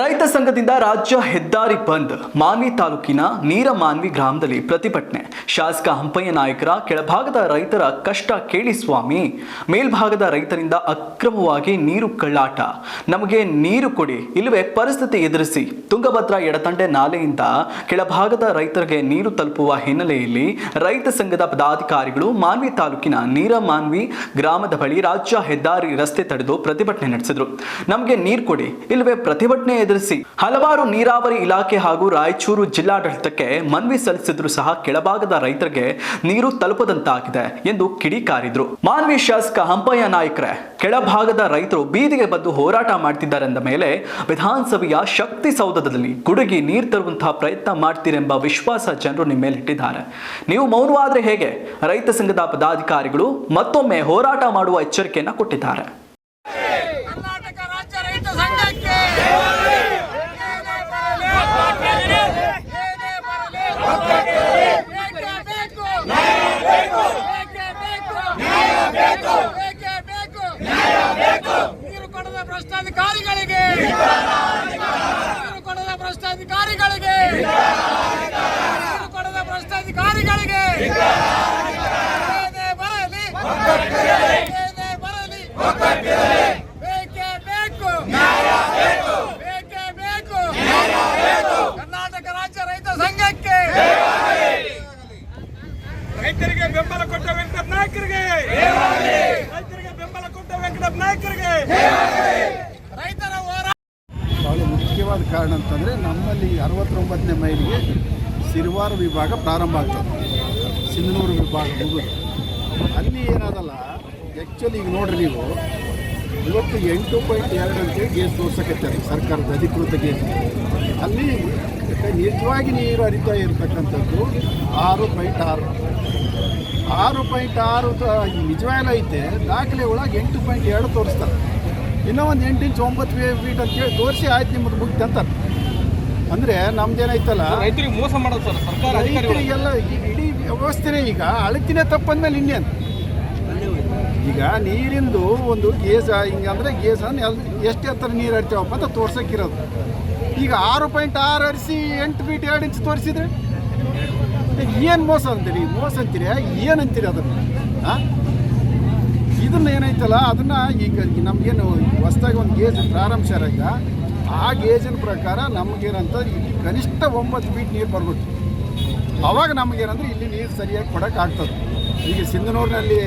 ರೈತ ಸಂಘದಿಂದ ರಾಜ್ಯ ಹೆದ್ದಾರಿ ಬಂದ್. ಮಾನ್ವಿ ತಾಲೂಕಿನ ನೀರಮಾನ್ವಿ ಗ್ರಾಮದಲ್ಲಿ ಪ್ರತಿಭಟನೆ. ಶಾಸಕ ಹಂಪಯ್ಯ ನಾಯಕರ ಕೆಳಭಾಗದ ರೈತರ ಕಷ್ಟ ಕೇಳಿ ಸ್ವಾಮಿ. ಮೇಲ್ಭಾಗದ ರೈತರಿಂದ ಅಕ್ರಮವಾಗಿ ನೀರು ಕಳ್ಳಾಟ. ನಮಗೆ ನೀರು ಕೊಡಿ, ಇಲ್ಲವೇ ಪರಿಸ್ಥಿತಿ ಎದುರಿಸಿ. ತುಂಗಭದ್ರಾ ಎಡತಂಡೆ ನಾಲೆಯಿಂದ ಕೆಳಭಾಗದ ರೈತರಿಗೆ ನೀರು ತಲುಪುವ ಹಿನ್ನೆಲೆಯಲ್ಲಿ ರೈತ ಸಂಘದ ಪದಾಧಿಕಾರಿಗಳು ಮಾನ್ವಿ ತಾಲೂಕಿನ ನೀರಮಾನ್ವಿ ಗ್ರಾಮದ ಬಳಿ ರಾಜ್ಯ ಹೆದ್ದಾರಿ ರಸ್ತೆ ತಡೆದು ಪ್ರತಿಭಟನೆ ನಡೆಸಿದರು. ನಮಗೆ ನೀರು ಕೊಡಿ, ಇಲ್ಲವೇ ಪ್ರತಿಭಟನೆ ಎದುರಿಸಿ ಹಲವಾರು ನೀರಾವರಿ ಇಲಾಖೆ ಹಾಗೂ ರಾಯಚೂರು ಜಿಲ್ಲಾಡಳಿತಕ್ಕೆ ಮನವಿ ಸಲ್ಲಿಸಿದ್ರು ಸಹ ಕೆಳಭಾಗದ ರೈತರಿಗೆ ನೀರು ತಲುಪದಂತಾಗಿದೆ ಎಂದು ಕಿಡಿಕಾರಿದ್ರು ಮಾನ್ವಿ ಶಾಸಕ ಹಂಪಯ್ಯ ನಾಯ್ಕರೇ, ಕೆಳಭಾಗದ ರೈತರು ಬೀದಿಗೆ ಬಂದು ಹೋರಾಟ ಮಾಡ್ತಿದ್ದಾರೆಂದ ಮೇಲೆ ವಿಧಾನಸಭೆಯ ಶಕ್ತಿ ಸೌಧದಲ್ಲಿ ಗುಡುಗಿ ನೀರು ತರುವಂತಹ ಪ್ರಯತ್ನ ಮಾಡ್ತೀರೆಂಬ ವಿಶ್ವಾಸ ಜನರು ನಿಮ್ಮ ಮೇಲೆ ಇಟ್ಟಿದ್ದಾರೆ. ನೀವು ಮೌನವಾದ್ರೆ ಹೇಗೆ? ರೈತ ಸಂಘದ ಪದಾಧಿಕಾರಿಗಳು ಮತ್ತೊಮ್ಮೆ ಹೋರಾಟ ಮಾಡುವ ಎಚ್ಚರಿಕೆಯನ್ನು ಕೊಟ್ಟಿದ್ದಾರೆ ಕರ್ನಾಟಕ ರಾಜ್ಯ ರೈತ ಸಂಘಕ್ಕೆ ಏನೇ ಬರಲಿ ಬೇಕೇ ಬೇಕು ಬೇಕೇ ಬೇಕು ನೀರು ಕೊಡದ ಭ್ರಷ್ಟಾಧಿಕಾರಿಗಳಿಗೆ! ಕೊಡದ ಭ್ರಷ್ಟಾಧಿಕಾರಿಗಳಿಗೆ! ಕೊಡದ ಭ್ರಷ್ಟಾಧಿಕಾರಿಗಳಿಗೆ! ಬರಲಿ ಬೇಕೇ ಬೇಕು ಬೇಕೇ ಬೇಕು ಕರ್ನಾಟಕ ರಾಜ್ಯ ರೈತ ಸಂಘಕ್ಕೆ ರೈತರಿಗೆ ಬೆಂಬಲ ಕೊಟ್ಟ ವೆಂಕಟಪ್ಪ ನಾಯಕರಿಗೆ ರೈತರಿಗೆ ಬೆಂಬಲ ಕೊಟ್ಟ ವೆಂಕಟಪ್ಪ ನಾಯಕರಿಗೆ ರೈತರ ಹೋರಾಟ ಬಹಳ ಮುಖ್ಯವಾದ ಕಾರಣ ಅಂತಂದರೆ ನಮ್ಮಲ್ಲಿ ಅರವತ್ತೊಂಬತ್ತನೇ ಮೈಲಿಗೆ ಸಿರ್ವಾರ ವಿಭಾಗ ಪ್ರಾರಂಭ ಆಗ್ತದೆ. ಸಿಂಧನೂರು ವಿಭಾಗ ಮುಗಿದು. ಅಲ್ಲಿ ಏನಾದಲ್ಲ ಆ್ಯಕ್ಚುಲಿ ಈಗ ನೋಡ್ರಿ ನೀವು, ಇವತ್ತು ಎಂಟು ಪಾಯಿಂಟ್ ಎರಡು ಅಂತೇಳಿ ಗೇಸ್ ತೋರ್ಸಕತ್ತಾರೆ ಸರ್ಕಾರದ ಅಧಿಕೃತ ಗೇಸ್ ಅಲ್ಲಿ ನಿಜವಾಗಿ ನೀರು ಹರಿತಾ ಇರತಕ್ಕಂಥದ್ದು ಆರು ಪಾಯಿಂಟ್ ಆರು. ಆರು ಪಾಯಿಂಟ್ ಆರು ನಿಜವಾಗ್ಲೂ ಐತೆ, ದಾಖಲೆ ಒಳಗೆ ಎಂಟು ಪಾಯಿಂಟ್ ಎರಡು ತೋರಿಸ್ತಾರೆ. ಇನ್ನೂ ಒಂದು ಎಂಟು ಇಂಚ್ ಒಂಬತ್ತು ಫೀಟ್ ಅಂತೇಳಿ ತೋರಿಸಿ ಆಯ್ತು ನಿಮ್ಮದು ಮುಗ್ತಂತಾರೆ ಅಂದರೆ ನಮ್ದೇನೈತಲ್ಲ ರೈತರಿಗೆ ಮೋಸ ಮಾಡೋದು ಸರ್ ಸರ್ಕಾರ ರೈತರಿಗೆಲ್ಲ ಇಡೀ ವ್ಯವಸ್ಥೆನೇ ಈಗ ಅಳತಿನೇ ತಪ್ಪಂದ್ಮೇಲೆ ಇನ್ನೇನು ಈಗ ನೀರಿಂದು ಒಂದು ಗೇಜ ಹಿಂಗೆ ಅಂದರೆ ಗೇಜ ಎಷ್ಟು ಎತ್ತರ ನೀರು ಹರಿತಾವಪ್ಪ ಅಂತ ತೋರ್ಸಕ್ಕಿರೋದು. ಈಗ ಆರು ಪಾಯಿಂಟ್ ಆರು ಹರಿಸಿ ಎಂಟು ಫೀಟ್ ಎರಡು ಇಂಚ್ ತೋರಿಸಿದ್ರೆ ಏನು ಮೋಸ ಅಂತೀರಿ? ಮೋಸ ಅಂತೀರಿ? ಏನು ಅಂತೀರಿ ಅದನ್ನು? ಹಾಂ ಇದನ್ನ ಏನೈತಲ್ಲ ಅದನ್ನ ಈಗ ನಮ್ಗೇನು ಹೊಸ್ದಾಗಿ ಒಂದು ಗೇಸ್ ಪ್ರಾರಂಭಿಸ್ಯಾರ ಈಗ. ಆ ಗೇಜಿನ ಪ್ರಕಾರ ನಮಗೇನಂತ ಇಲ್ಲಿ ಕನಿಷ್ಠ ಒಂಬತ್ತು ಫೀಟ್ ನೀರು ಬರಬೇಕು. ಅವಾಗ ನಮಗೇನಂದ್ರೆ ಇಲ್ಲಿ ನೀರು ಸರಿಯಾಗಿ ಕೊಡೋಕ್ಕಾಗ್ತದೆ ಈಗ ಸಿಂಧನೂರಿನಲ್ಲಿ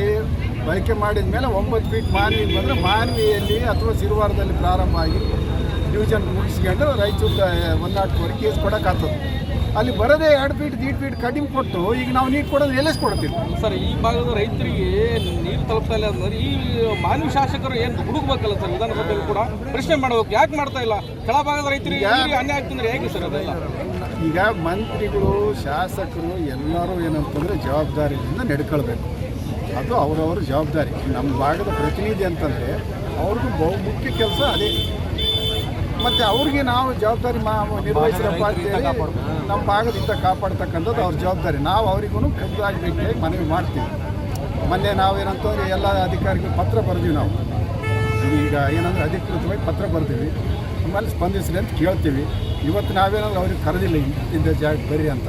ಬಳಕೆ ಮಾಡಿದ ಮೇಲೆ ಒಂಬತ್ತು ಫೀಟ್ ಮಾನವಿ ಬಂದರೆ ಮಾನ್ವಿಯಲ್ಲಿ ಅಥವಾ ಸಿರುವಾರದಲ್ಲಿ ಪ್ರಾರಂಭ ಆಗಿ ಡಿವಿಷನ್ ಮುಗಿಸ್ಕೊಂಡು ರಾಯಚೂರು ಒಂದು ನಾಲ್ಕುವರೆ ಕೇಸ್ ಕೊಡೋಕ್ಕಾಗ್ತದೆ ಅಲ್ಲಿ ಬರದೇ ಎರಡು ಫೀಟ್ ದೀಡ್ ಫೀಟ್ ಕಟಿಂಗ್ ಕೊಟ್ಟು ಈಗ ನಾವು ನೀರು ಕೊಡೋದು ಎಲ್ಲೆಸ್ ಕೊಡ್ತೀವಿ. ಸರ್ ಈ ಭಾಗದ ರೈತರಿಗೆ ನೀರು ತಲುಪ್ತಾ ಇಲ್ಲ ಅಂದ್ರೆ ಈ ಮಾನ್ಯ ಶಾಸಕರು ಏನು ಹುಡುಕ್ಬೇಕಲ್ಲ ಸರ್ ವಿಧಾನಸಭೆಯಲ್ಲಿ ಕೂಡ? ಪ್ರಶ್ನೆ ಮಾಡಬೇಕು ಯಾಕೆ ಮಾಡ್ತಾ ಇಲ್ಲ? ಕೆಳಭಾಗದ ರೈತರಿಗೆ ಅನ್ಯಾಯ ಆಗ್ತಂದ್ರೆ ಹೇಗೆ ಸರ್ ಅದೆಲ್ಲ? ಈಗ ಮಂತ್ರಿಗಳು ಶಾಸಕರು ಎಲ್ಲರೂ ಏನಂತಂದ್ರೆ ಜವಾಬ್ದಾರಿಯಿಂದ ನಡ್ಕೊಳ್ಬೇಕು. ಅದು ಅವರವರ ಜವಾಬ್ದಾರಿ. ನಮ್ಮ ಭಾಗದ ಪ್ರತಿನಿಧಿ ಅಂತಂದರೆ ಅವ್ರಿಗೂ ಬಹು ಮುಖ್ಯ ಕೆಲಸ ಅದೇ. ಮತ್ತು ಅವ್ರಿಗೆ ನಾವು ಜವಾಬ್ದಾರಿ ಮಾ ಅಂತೇಳಿ ನಮ್ಮ ಭಾಗದಿಂದ ಕಾಪಾಡ್ತಕ್ಕಂಥದ್ದು ಅವ್ರ ಜವಾಬ್ದಾರಿ. ನಾವು ಅವ್ರಿಗೂ ಖುದ್ದಾಗಿ ಭೇಟಿಯಾಗಿ ಮನವಿ ಮಾಡ್ತೀವಿ. ಮೊನ್ನೆ ನಾವೇನಂತಂದ್ರೆ ಎಲ್ಲ ಅಧಿಕಾರಿಗಳು ಪತ್ರ ಬರೆದೀವಿ ನಾವು. ಈಗ ಏನಂದ್ರೆ ಅಧಿಕೃತವಾಗಿ ಪತ್ರ ಬರ್ತೀವಿ ಆಮೇಲೆ ಸ್ಪಂದಿಸಲಿ ಅಂತ ಕೇಳ್ತೀವಿ. ಇವತ್ತು ನಾವೇನಾದ್ರು ಅವ್ರಿಗೆ ಕರೆದಿಲ್ಲ ಇಂಥ ಜಾಗ ಬರ್ರಿ ಅಂತ.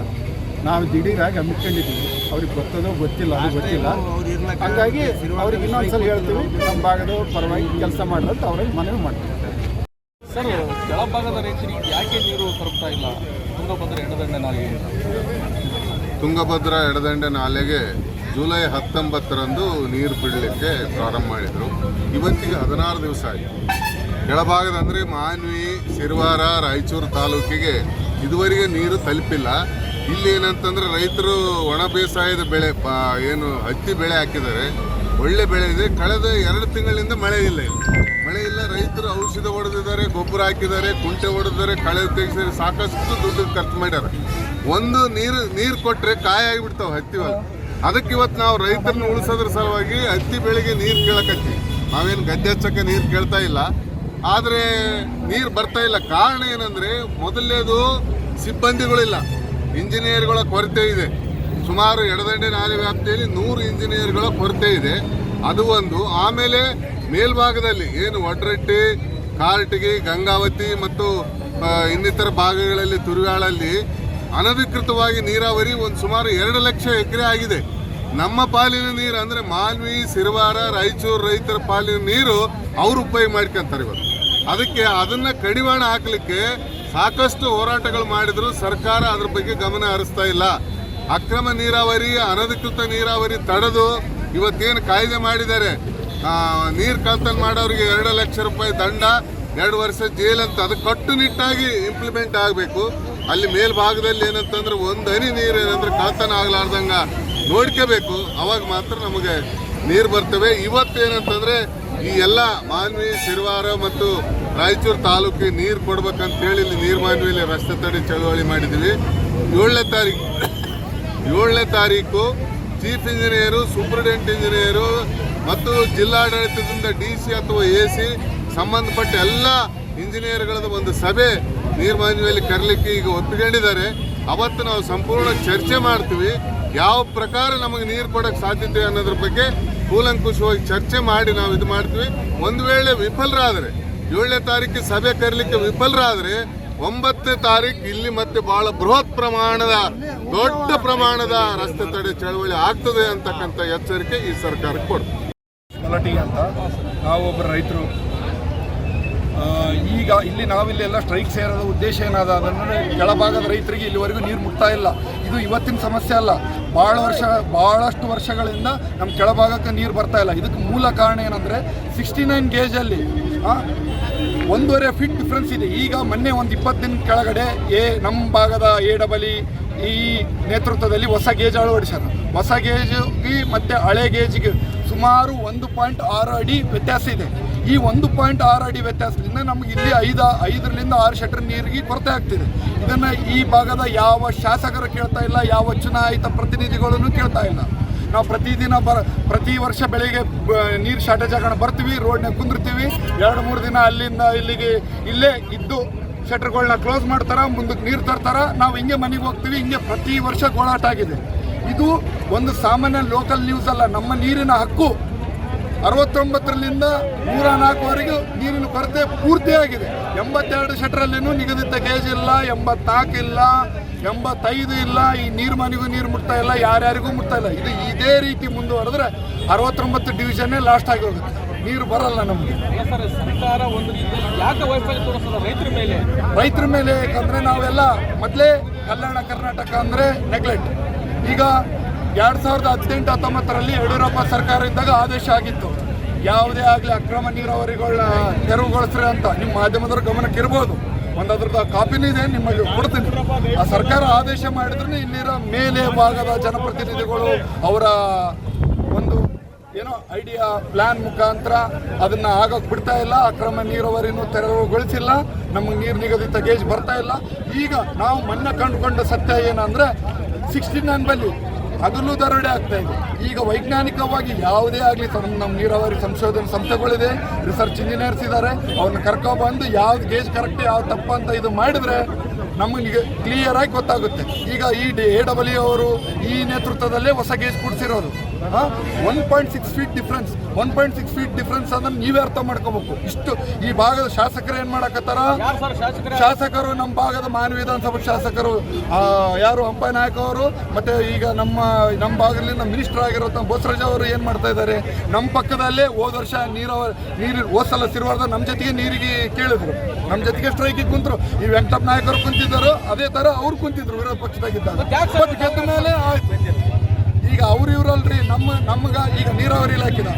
ನಾವು ದಿಢೀರಾಗಿ ಹಮ್ಮಿಕೊಂಡಿದ್ದೀವಿ. ಅವ್ರಿಗೆ ಗೊತ್ತದೋ ಗೊತ್ತಿಲ್ಲ ಅದು ಗೊತ್ತಿಲ್ಲ. ಹಾಗಾಗಿ ಅವ್ರಿಗೆ ಇನ್ನೊಂದ್ಸಲ ಹೇಳ್ತೀವಿ. ನಮ್ಮ ಭಾಗದ ಪರವಾಗಿ ಕೆಲಸ ಮಾಡೋದು ಅವ್ರಿಗೆ ಮನವಿ ಮಾಡ್ತೀವಿ. ಸರ್ ಕೆಳಭಾಗದ ರೈತರಿಗೆ ಯಾಕೆ ನೀರು ಇಲ್ಲ? ತುಂಗಭದ್ರ ಎಡದಂಡೆ ನಾಲೆಗೆ ತುಂಗಭದ್ರಾ ಎಡದಂಡೆ ನಾಲೆಗೆ ಜುಲೈ ಹತ್ತೊಂಬತ್ತರಂದು ನೀರು ಬಿಡಲಿಕ್ಕೆ ಪ್ರಾರಂಭ ಮಾಡಿದರು. ಇವತ್ತಿಗೆ ಹದಿನಾರು ದಿವಸ ಆಯಿತು. ಕೆಳಭಾಗದ ಅಂದರೆ ಮಾನ್ವಿ, ಸಿರ್ವಾರ, ರಾಯಚೂರು ತಾಲೂಕಿಗೆ ಇದುವರೆಗೆ ನೀರು ತಲುಪಿಲ್ಲ. ಇಲ್ಲಿ ಏನಂತಂದರೆ ರೈತರು ಒಣ ಬೇಸಾಯದ ಬೆಳೆ ಏನು ಹತ್ತಿ ಬೆಳೆ ಹಾಕಿದ್ದಾರೆ. ಒಳ್ಳೆ ಬೆಳೆ ಇದೆ. ಕಳೆದ ಎರಡು ತಿಂಗಳಿಂದ ಮಳೆ ಇಲ್ಲ ಇಲ್ಲಿ. ಮಳೆ ಇಲ್ಲ, ರೈತರು ಔಷಧ ಹೊಡೆದಿದ್ದಾರೆ, ಗೊಬ್ಬರ ಹಾಕಿದ್ದಾರೆ, ಕುಂಟೆ ಹೊಡೆದಿದ್ದಾರೆ, ಕಳೆ ತೆಗೆಸಿದ್ದಾರೆ ಸಾಕಷ್ಟು ದುಡ್ಡು ಖರ್ಚು ಮಾಡ್ಯಾರ ಒಂದು ನೀರು ನೀರು ಕೊಟ್ಟರೆ ಕಾಯಿ ಆಗಿಬಿಡ್ತಾವೆ ಹತ್ತಿ ಹೊಲ ಅದಕ್ಕೆ ಇವತ್ತು ನಾವು ರೈತರನ್ನ ಉಳಿಸೋದ್ರ ಸಲುವಾಗಿ ಹತ್ತಿ ಬೆಳೆಗೆ ನೀರು ಕೇಳಕತ್ತೀವಿ. ನಾವೇನು ಗದ್ದೆ ಹಚ್ಚಕ್ಕೆ ನೀರು ಕೇಳ್ತಾ ಇಲ್ಲ. ಆದರೆ ನೀರು ಬರ್ತಾ ಇಲ್ಲ. ಕಾರಣ ಏನಂದರೆ ಮೊದಲನೇದು ಸಿಬ್ಬಂದಿಗಳಿಲ್ಲ. ಇಂಜಿನಿಯರ್ಗಳ ಕೊರತೆ ಇದೆ. ಸುಮಾರು ಎಡದಂಡೆ ನಾಲೆ ವ್ಯಾಪ್ತಿಯಲ್ಲಿ ನೂರು ಇಂಜಿನಿಯರ್ಗಳ ಕೊರತೆ ಇದೆ. ಅದು ಒಂದು. ಆಮೇಲೆ ಮೇಲ್ಭಾಗದಲ್ಲಿ ಏನು ಒಡ್ರಟ್ಟಿ ಕಾರ್ಟಿಗೆ ಗಂಗಾವತಿ ಮತ್ತು ಇನ್ನಿತರ ಭಾಗಗಳಲ್ಲಿ ತುರುವಾಳಲ್ಲಿ ಅನಧಿಕೃತವಾಗಿ ನೀರಾವರಿ ಒಂದು ಸುಮಾರು ಎರಡು ಲಕ್ಷ ಎಕರೆ ಆಗಿದೆ. ನಮ್ಮ ಪಾಲಿನ ನೀರು ಅಂದರೆ ಮಾಲ್ವಿ ಸಿರವಾರ ರಾಯಚೂರು ರೈತರ ಪಾಲಿನ ನೀರು ಅವರು ಉಪಯೋಗ ಮಾಡ್ಕೊಂತಾರೆ ಇವತ್ತು ಅದಕ್ಕೆ ಅದನ್ನು ಕಡಿವಾಣ ಹಾಕಲಿಕ್ಕೆ ಸಾಕಷ್ಟು ಹೋರಾಟಗಳು ಮಾಡಿದ್ರು ಸರ್ಕಾರ ಅದ್ರ ಬಗ್ಗೆ ಗಮನ ಹರಿಸ್ತಾ ಇಲ್ಲ. ಅಕ್ರಮ ನೀರಾವರಿ, ಅನಧಿಕೃತ ನೀರಾವರಿ ತಡೆದು ಇವತ್ತೇನು ಕಾಯ್ದೆ ಮಾಡಿದ್ದಾರೆ. ನೀರು ಕಳ್ತನ ಮಾಡೋರಿಗೆ ಎರಡು ಲಕ್ಷ ರೂಪಾಯಿ ದಂಡ, ಎರಡು ವರ್ಷ ಜೈಲ್ ಅಂತ ಅದು ಕಟ್ಟುನಿಟ್ಟಾಗಿ ಇಂಪ್ಲಿಮೆಂಟ್ ಆಗಬೇಕು. ಅಲ್ಲಿ ಮೇಲ್ಭಾಗದಲ್ಲಿ ಏನಂತಂದ್ರೆ ಒಂದು ಹನಿ ನೀರು ಏನಂದ್ರೆ ಕಳ್ತನ ಆಗ್ಲಾರ್ದಂಗ ನೋಡ್ಕೋಬೇಕು. ಅವಾಗ ಮಾತ್ರ ನಮಗೆ ನೀರು ಬರ್ತವೆ. ಇವತ್ತೇನಂತಂದ್ರೆ ಈ ಎಲ್ಲ ಮಾನ್ವಿ, ಶಿರ್ವಾರ ಮತ್ತು ರಾಯಚೂರು ತಾಲೂಕಿಗೆ ನೀರು ಕೊಡ್ಬೇಕಂತೇಳಿ ಇಲ್ಲಿ ನೀರು ಮಾನ್ವಿಯಲ್ಲಿ ರಸ್ತೆ ತಡೆ ಚಳುವಳಿ ಮಾಡಿದ್ವಿ. ಏಳನೇ ತಾರೀಕು ಏಳನೇ ತಾರೀಕು ಚೀಫ್ ಇಂಜಿನಿಯರು, ಸೂಪರಿಂಟೆಂಡೆಂಟ್ ಇಂಜಿನಿಯರು ಮತ್ತು ಜಿಲ್ಲಾಡಳಿತದಿಂದ ಡಿ ಸಿ ಅಥವಾ ಎ ಸಿ ಸಂಬಂಧಪಟ್ಟ ಎಲ್ಲ ಇಂಜಿನಿಯರ್ಗಳದ್ದು ಒಂದು ಸಭೆ ನೀರ್ಮಾನ್ಯದಲ್ಲಿ ಕರಲಿಕ್ಕೆ ಈಗ ಒಪ್ಪಿಕೊಂಡಿದ್ದಾರೆ. ಅವತ್ತು ನಾವು ಸಂಪೂರ್ಣ ಚರ್ಚೆ ಮಾಡ್ತೀವಿ. ಯಾವ ಪ್ರಕಾರ ನಮಗೆ ನೀರು ಕೊಡೋಕ್ಕೆ ಸಾಧ್ಯತೆ ಅನ್ನೋದ್ರ ಬಗ್ಗೆ ಕೂಲಂಕುಷವಾಗಿ ಚರ್ಚೆ ಮಾಡಿ ನಾವು ಇದು ಮಾಡ್ತೀವಿ. ಒಂದು ವೇಳೆ ವಿಫಲರಾದರೆ, ಏಳನೇ ತಾರೀಕಿಗೆ ಸಭೆ ಕರೀಲಿಕ್ಕೆ ವಿಫಲರಾದರೆ ಒಂಬತ್ತನೇ ತಾರೀಕು ಇಲ್ಲಿ ಮತ್ತೆ ಬಹಳ ಬೃಹತ್ ಪ್ರಮಾಣದ, ದೊಡ್ಡ ಪ್ರಮಾಣದ ರಸ್ತೆ ತಡೆ ಚಳವಳಿ ಆಗ್ತದೆ ಅಂತಕ್ಕಂಥ ಎಚ್ಚರಿಕೆ ಈ ಸರ್ಕಾರಕ್ಕೆ ಕೊಡ್ತೀವಿ ಗಲಾಟಿ ಅಂತ ನಾವೊಬ್ಬರು ರೈತರು ಈಗ ಇಲ್ಲಿ ನಾವಿಲ್ಲಿ ಎಲ್ಲ ಸ್ಟ್ರೈಕ್ ಸೇರೋದ ಉದ್ದೇಶ ಏನಾದ ಅದನ್ನು ಕೆಳಭಾಗದ ರೈತರಿಗೆ ಇಲ್ಲಿವರೆಗೂ ನೀರು ಮುಟ್ತಾ ಇಲ್ಲ. ಇದು ಇವತ್ತಿನ ಸಮಸ್ಯೆ ಅಲ್ಲ. ಭಾಳ ವರ್ಷ ಭಾಳಷ್ಟು ವರ್ಷಗಳಿಂದ ನಮ್ಮ ಕೆಳಭಾಗಕ್ಕೆ ನೀರು ಬರ್ತಾ ಇಲ್ಲ. ಇದಕ್ಕೆ ಮೂಲ ಕಾರಣ ಏನಂದರೆ ಸಿಕ್ಸ್ಟಿ ನೈನ್ ಗೇಜಲ್ಲಿ ಒಂದೂವರೆ ಫೀಟ್ ಡಿಫ್ರೆನ್ಸ್ ಇದೆ. ಈಗ ಮೊನ್ನೆ ಒಂದು ಇಪ್ಪತ್ತು ದಿನ ಕೆಳಗಡೆ ಎ ನಮ್ಮ ಭಾಗದ ಎ ಡಬಲ್ ಈ ನೇತೃತ್ವದಲ್ಲಿ ಹೊಸ ಗೇಜ್ ಅಳವಡಿಸ್ಯಾರ. ಹೊಸ ಗೇಜಿಗೆ ಮತ್ತು ಹಳೆ ಗೇಜಿಗೆ ಸುಮಾರು ಒಂದು ಪಾಯಿಂಟ್ ಆರು ಅಡಿ ವ್ಯತ್ಯಾಸ ಇದೆ. ಈ ಒಂದು ಪಾಯಿಂಟ್ ಆರು ಅಡಿ ವ್ಯತ್ಯಾಸದಿಂದ ನಮ್ಗೆ ಇಲ್ಲಿ ಐದು, ಐದರಿಂದ ಆರು ಶಟರ್ ನೀರಿಗೆ ಕೊರತೆ ಆಗ್ತಿದೆ. ಇದನ್ನು ಈ ಭಾಗದ ಯಾವ ಶಾಸಕರು ಕೇಳ್ತಾ ಇಲ್ಲ, ಯಾವ ಚುನಾಯಿತ ಪ್ರತಿನಿಧಿಗಳನ್ನು ಕೇಳ್ತಾ ಇಲ್ಲ. ನಾವು ಪ್ರತಿದಿನ ಬರ ಪ್ರತಿ ವರ್ಷ ಬೆಳಿಗ್ಗೆ ನೀರು ಶಾರ್ಟೇಜ್ ಆಗೋಣ ಬರ್ತೀವಿ ರೋಡ್ನಾಗ ಕುಂದಿರ್ತೀವಿ. ಎರಡು, ಮೂರು ದಿನ ಅಲ್ಲಿಂದ ಇಲ್ಲಿಗೆ ಇಲ್ಲೇ ಇದ್ದು ಶಟರ್ಗಳನ್ನ ಕ್ಲೋಸ್ ಮಾಡ್ತಾರೆ, ಮುಂದಕ್ಕೆ ನೀರು ತರ್ತಾರೆ. ನಾವು ಹಿಂಗೆ ಮನೆಗೆ ಹೋಗ್ತೀವಿ, ಹಿಂಗೆ ಪ್ರತಿ ವರ್ಷ ಗೋಳಾಟ ಆಗಿದೆ. ಇದು ಒಂದು ಸಾಮಾನ್ಯ ಲೋಕಲ್ ನ್ಯೂಸ್ ಅಲ್ಲ, ನಮ್ಮ ನೀರಿನ ಹಕ್ಕು. ಅರವತ್ತೊಂಬತ್ತರಲ್ಲಿಂದ ನೂರ ನಾಲ್ಕುವರೆಗೂ ನೀರಿನ ಕೊರತೆ ಪೂರ್ತಿಯಾಗಿದೆ. ಎಂಬತ್ತೆರಡು ಶಟರಲ್ಲಿನೂ ನಿಗದಿತ ಗೇಜ್ ಇಲ್ಲ, ಎಂಬತ್ನಾಲ್ಕು ಇಲ್ಲ. ಎಂಬತ್ತೈದು ಇಲ್ಲ ಈ ನೀರು ಮನೆಗೂ ನೀರು ಮುಟ್ತಾ ಇಲ್ಲ ಯಾರ್ಯಾರಿಗೂ ಮುಟ್ತಾ ಇಲ್ಲ. ಇದು ಇದೇ ರೀತಿ ಮುಂದುವರೆದ್ರೆ ಅರವತ್ತೊಂಬತ್ತು ಡಿವಿಷನ್ನೇ ಲಾಸ್ಟ್ ಆಗಿ ಹೋಗುತ್ತೆ. ನೀರು ಬರಲ್ಲ ನಮಗೆ. ಸರ್ಕಾರ ಒಂದು ಯಾಕೆ ವೈಫಲ್ಯ ರೈತರ ಮೇಲೆ? ರೈತರ ಮೇಲೆ ಯಾಕಂದ್ರೆ ನಾವೆಲ್ಲ ಮೊದಲೇ ಕಲ್ಯಾಣ ಕರ್ನಾಟಕ ಅಂದರೆ ನೆಗ್ಲೆಕ್ಟ್ ಈಗ ಎರಡು ಸಾವಿರದ ಹದಿನೆಂಟು ಹತ್ತೊಂಬತ್ತರಲ್ಲಿ ಯಡಿಯೂರಪ್ಪ ಸರ್ಕಾರ ಇದ್ದಾಗ ಆದೇಶ ಆಗಿತ್ತು. ಯಾವುದೇ ಆಗಲಿ ಅಕ್ರಮ ನೀರಾವರಿಗಳನ್ನ ತೆರವುಗೊಳಿಸ್ರಿ ಅಂತ. ನಿಮ್ಮ ಮಾಧ್ಯಮದವ್ರ ಗಮನಕ್ಕೆ ಇರ್ಬೋದು. ಒಂದು ಅದ್ರದ್ದು ಕಾಪಿನೂ ಇದೆ ನಿಮಗೆ ಕೊಡ್ತೀನಿ. ಆ ಸರ್ಕಾರ ಆದೇಶ ಮಾಡಿದ್ರೆ ಇಲ್ಲಿರೋ ಮೇಲೆ ಭಾಗದ ಜನಪ್ರತಿನಿಧಿಗಳು ಅವರ ಒಂದು ಏನೋ ಐಡಿಯಾ ಪ್ಲಾನ್ ಮುಖಾಂತರ ಅದನ್ನ ಆಗಕ್ ಬಿಡ್ತಾ ಇಲ್ಲ, ಅಕ್ರಮ ನೀರಾವರಿನೂ ತೆರವುಗೊಳಿಸಿಲ್ಲ, ನಮ್ಗೆ ನೀರು ನಿಗದಿತ ಗೇಜ್ ಬರ್ತಾ ಇಲ್ಲ. ಈಗ ನಾವು ಮೊನ್ನೆ ಕಂಡುಕೊಂಡ ಸತ್ಯ ಏನಂದ್ರೆ ಸಿಕ್ಸ್ಟಿ ನೈನ್ ಬಲ್ಲಿ ಹಗಲು ದರೋಡೆ ಆಗ್ತಾ ಇದೆ. ಈಗ ವೈಜ್ಞಾನಿಕವಾಗಿ ಯಾವುದೇ ಆಗಲಿ ನಮ್ಮ ನೀರಾವರಿ ಸಂಶೋಧನೆ ಸಂಸ್ಥೆಗಳಿದೆ ರಿಸರ್ಚ್ ಇಂಜಿನಿಯರ್ಸ್ ಇದ್ದಾರೆ, ಅವ್ರನ್ನ ಕರ್ಕೊಬಂದು ಯಾವ್ದು ಗೇಜ್ ಕರೆಕ್ಟ್ ಯಾವ್ದು ತಪ್ಪು ಅಂತ ಇದು ಮಾಡಿದ್ರೆ ನಮಗೆ ಕ್ಲಿಯರ್ ಆಗಿ ಗೊತ್ತಾಗುತ್ತೆ. ಈಗ ಈ ಎ ಡಬ್ಲ್ಯೂ ಅವರು ಈ ನೇತೃತ್ವದಲ್ಲೇ ಹೊಸ gauge ಕೊಡಿಸಿರೋದು. One point six feet difference one point six feet difference ಅದನ್ನ ನೀವೇ ಅರ್ಥ ಮಾಡ್ಕೋಬೇಕು. ಇಷ್ಟು ಈ ಭಾಗದ ಶಾಸಕರು ಏನು ಮಾಡಕತ್ತಾರ? ಶಾಸಕರ? ನಮ್ಮ ಭಾಗದ ಮಾನ್ಯ ವಿಧಾನಸಭಾ ಶಾಸಕರು ಯಾರು ಹಂಪ ನಾಯಕ ಅವರು ಮತ್ತೆ ಈಗ ನಮ್ಮ ನಮ್ಮ ಭಾಗದಲ್ಲಿ ಮಿನಿಸ್ಟರ್ ಆಗಿರೋ ಬಸವರಾಜ ಅವರು ಏನು ಮಾಡ್ತಾ ಇದ್ದಾರೆ? ನಮ್ಮ ಪಕ್ಕದಲ್ಲೇ ಹೋದ ವರ್ಷ ನೀರಾವರಿ ನೀರು ಹೋದ ಸಲ ಸಿರುವಾರ್ದ ನಮ್ಮ ಜೊತೆಗೆ ನೀರಿಗೆ ಕೇಳಿದ್ರು. ನಮ್ಮ ಜೊತೆಗೆ ಸ್ಟ್ರೈಕಿಗೆ ಕುಂತರು. ಈ ವೆಂಕಟಪ್ಪ ನಾಯಕರು ಕುಂತಿದ್ದರು. ಅದೇ ಥರ ಅವ್ರು ಕುಂತಿದ್ರು ವಿರೋಧ ಪಕ್ಷದಾಗಿದ್ದಾಗ. ಬಟ್ ಗೆದ್ದ ಮೇಲೆ ಆಯ್ತು. ಈಗ ಅವ್ರು ಇವ್ರಲ್ರಿ, ನಮ್ಮ, ನಮ್ಗೆ ಈಗ ನೀರಾವರಿ ಇಲಾಖೆದ.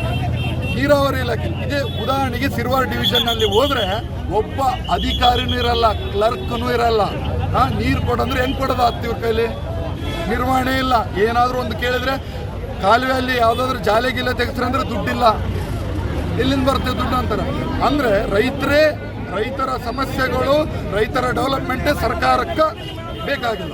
ನೀರಾವರಿ ಇಲಾಖೆ. ಇದೇ ಉದಾಹರಣೆಗೆ ಸಿರ್ವಾರ್ ಡಿವಿಷನ್ ಹೋದರೆ ಒಬ್ಬ ಅಧಿಕಾರಿನೂ ಇರಲ್ಲ, ಕ್ಲರ್ಕ್ನೂ ಇರಲ್ಲ. ಹಾಂ, ನೀರು ಕೊಡಂದ್ರೆ ಹೆಂಗ್ ಕೊಡೋದು ಹತ್ತಿವ್ರ ಕೈಲಿ? ನಿರ್ವಹಣೆ ಇಲ್ಲ. ಏನಾದರೂ ಒಂದು ಕೇಳಿದ್ರೆ ಕಾಲುವೆಯಲ್ಲಿ ಯಾವುದಾದ್ರೂ ಜಾಲೆಗಿಲ್ಲ ಗಿಲೆ ತೆಗೆಸ್ರೆ ಅಂದರೆ ದುಡ್ಡಿಲ್ಲ. ಎಲ್ಲಿಂದ ಬರ್ತೇವೆ ದುಡ್ಡು ಅಂತಾರೆ. ಅಂದ್ರೆ ರೈತರೇ, ರೈತರ ಸಮಸ್ಯೆಗಳು, ರೈತರ ಡೆವಲಪ್ಮೆಂಟೇ ಸರ್ಕಾರಕ್ಕೆ ಬೇಕಾಗಿಲ್ಲ.